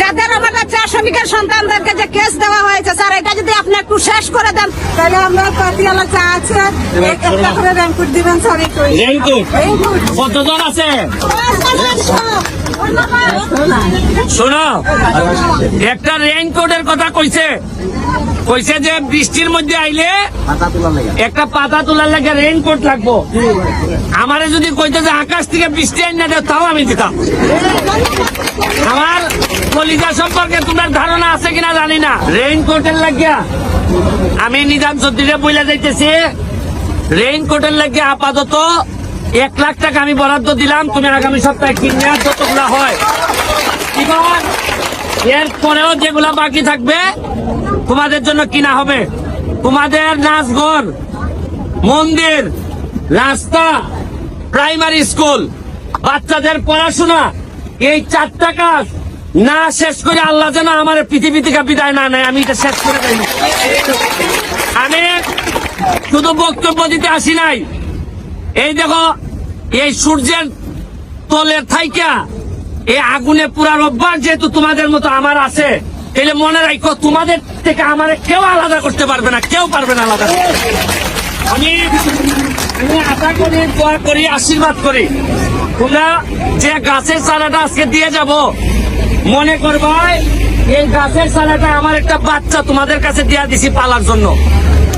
যাদের আমাদের চা শ্রমিকের সন্তানদেরকে যে কেস দেওয়া হয়েছে স্যার এটা যদি আপনি একটু শেষ করে দেন তাহলে আমরা পাতিয়ালা চা আছে একটা করে র্যাঙ্কুট দিবেন স্যার একটু কতজন আছে? শোনো একটা রেইনকোটের কথা কইছে। কইছে যে বৃষ্টির মধ্যে আইলে একটা পাতা তোলার লাগে রেইনকোট লাগবো। আমারে যদি কইতে যে আকাশ থেকে বৃষ্টি আইন না তাও আমি দিতাম। আমার কলিজা সম্পর্কে তোমার ধারণা আছে কিনা জানি না। রেইনকোটের লাগিয়া আমি নিজাম চৌধুরী বইলা যাইতেছি। রেইনকোটের লাগিয়া আপাতত এক লাখ টাকা আমি বরাদ্দ দিলাম, তুমি আগামী সপ্তাহে কিনে যতগুলা হয়। এবার এর যেগুলা বাকি থাকবে, তোমাদের জন্য কিনা হবে। তোমাদের নাচঘর, মন্দির, রাস্তা প্রাইমারি স্কুল বাচ্চাদের পড়াশোনা, এই চারটা কাজ না, শেষ করে আল্লাহ যেন আমার পৃথিবী থেকে বিদায় না নেয়, আমি এটা শেষ করে দেই। আমি শুধু বক্তব্য দিতে আসি নাই। এই দেখো, এই সূর্যের তলের থাইকা এই আগুনে পুরার অভ্যাস যেহেতু তোমাদের মতো আমার আছে, তাহলে মনে রাখো, তোমাদের থেকে আমার কেউ আলাদা করতে পারবে না, কেউ পারবে না আলাদা আমি আমি আশা করি, দোয়া করি, আশীর্বাদ করি। তোমরা যে গাছের চারাটা আজকে দিয়ে যাব মনে করবা এই গাছের চারাটা আমার একটা বাচ্চা তোমাদের কাছে দিয়া দিছি পালার জন্য।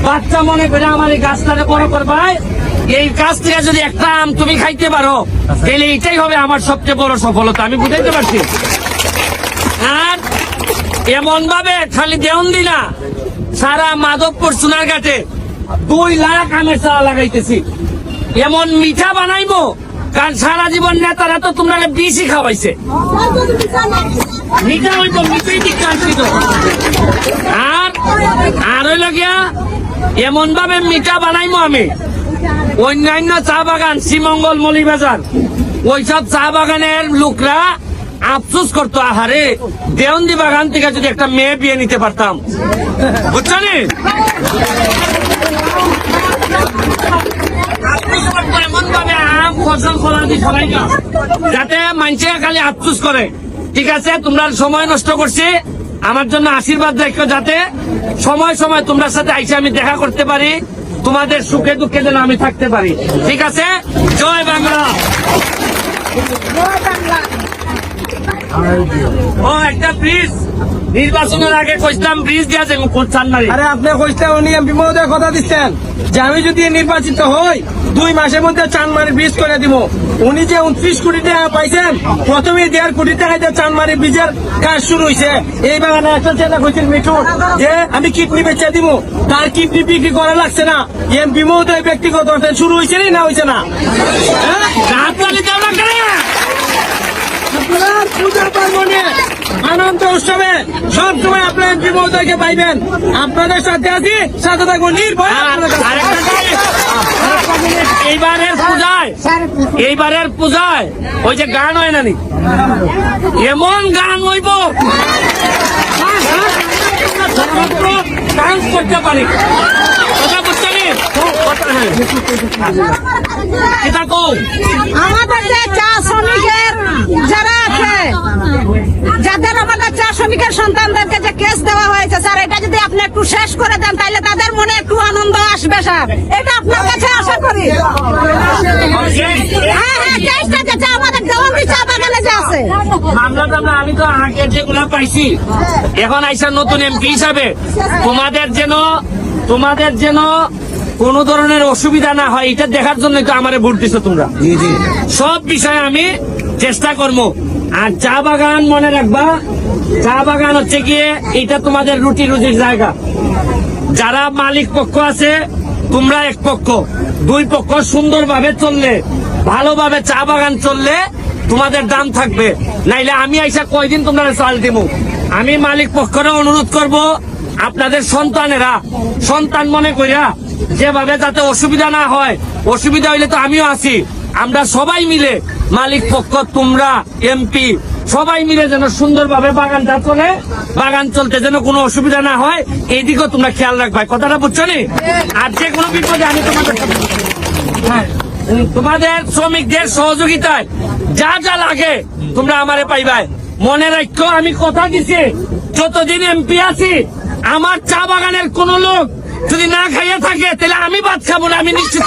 বাচ্চা মনে করে আমার এই গাছটাকে বড় করবাই, এই গাছ থেকে যদি একটা আম তুমি খাইতে পারো, তাহলে এটাই হবে আমার সবচেয়ে বড় সফলতা। আমি বুঝাইতে পারছি? আর এমন ভাবে খালি দেউন দিনা সারা মাধবপুর সোনারঘাটে দুই লাখ আমের চারা লাগাইতেছি। এমন মিঠা বানাইবো কারণ সারা জীবন নেতারা তো তোমরা বেশি খাওয়াইছে। আর আর হইল গিয়া এমন ভাবে মিঠা বানাইমো আমি। অন্যান্য চা বাগান, শ্রীমঙ্গল, মলিবাজার, ওইসব চা বাগানের লোকরা আফসোস করতো, আহারে, দেওয়ন্দি বাগান থেকে যদি একটা মেয়ে বিয়ে নিতে পারতাম। বুঝছ নি? আফসোস করতো এমনভাবে আম দি সবাই সবাইকে যাতে মানুষে খালি আফসুস করে। ঠিক আছে, তোমরা সময় নষ্ট করছি। আমার জন্য আশীর্বাদ দেখো যাতে সময় সময় তোমরা সাথে আইসে আমি দেখা করতে পারি। তোমাদের সুখে দুঃখে যেন আমি থাকতে পারি। ঠিক আছে? জয় বাংলা। ও একটা ব্রিজ নির্বাচনের আগে কইতাম ব্রিজ দিয়া যাব কোন আরে আপনি কইতে উনি এমপি মহোদয় কথা দিচ্ছেন। যে আমি যদি নির্বাচিত হই দুই মাসের মধ্যে চানমারি ব্রিজ করে দিব উনি যে উনত্রিশ কোটি টাকা পাইছেন প্রথমে দেড় কোটি টাকা দিয়ে চানমারি ব্রিজের কাজ শুরু হয়েছে এই বাগানে একটা ছেলে কইছেন মিঠুন যে আমি কিডনি বেচে দিব তার কিডনি বিক্রি করা লাগছে না। এমপি মহোদয় ব্যক্তিগত শুরু হয়েছে না হয়েছে না হ্যাঁ? রাজধানী দেওয়া কেন আপনার পূজা পার্বণে আনন্দ উৎসবে সব সময় আপনার মহোদয়কে পাইবেন। আপনাদের সাথে আছি সাথে থাকব নির্ভয় এইবারের পূজায় এইবারের পূজায় ওই যে গান হয় না নি? এমন গান হইব ডান্স করতে পারি। কথা বুঝতে? এটা কৌ আমাদের যে চা শ্রমিকের যারা আছে যাদের আমাদের চা শ্রমিকের সন্তানদেরকে যে কেস দেওয়া হয়েছে স্যার এটা যদি আপনি একটু শেষ করে দেন তাহলে তাদের মনে একটু আনন্দ আসবে স্যার। এটা আপনার কাছে আশা করি। হ্যাঁ হ্যাঁ কেসটা আমাদের দেওয়ানি চা বাগানে যে আছে। মামলা টামলা আমি তো আগে যেগুলা পাইছি এখন আইসা নতুন এমপি হিসাবে। তোমাদের যেন তোমাদের যেন কোন ধরনের অসুবিধা না হয় এটা দেখার জন্য তো আমারে ভোট দিছো তোমরা। সব বিষয়ে আমি চেষ্টা করব। আর চা বাগান মনে রাখবা চা বাগান হচ্ছে গিয়ে এটা তোমাদের রুটি রুজির জায়গা। যারা মালিক পক্ষ আছে তোমরা এক পক্ষ। দুই পক্ষ সুন্দরভাবে চললে ভালোভাবে চা বাগান চললে তোমাদের দাম থাকবে। নাইলে আমি আইসা কয়দিন তোমরা চাল দিব আমি মালিক পক্ষরে অনুরোধ করব আপনাদের সন্তানেরা সন্তান মনে করিয়া যেভাবে যাতে অসুবিধা না হয় অসুবিধা হইলে তো আমিও আছি। আমরা সবাই মিলে মালিক পক্ষ তোমরা এমপি সবাই মিলে যেন সুন্দরভাবে বাগানটা চলে বাগান চলতে যেন কোনো অসুবিধা না হয় এইদিকেও তোমরা খেয়াল রাখবা। কথাটা বুঝছ নি? আর যে কোনো বিপদে আমি তোমাদের হ্যাঁ, তোমাদের শ্রমিকদের সহযোগিতায় যা যা লাগে তোমরা আমারে পাইবাই। মনে রাখো, আমি কথা দিছি। যতদিন এমপি আছি, আমার চা বাগানের কোন লোক যদি না খাইয়ে থাকে, তাহলে আমি ভাত খাব না, আমি নিশ্চিত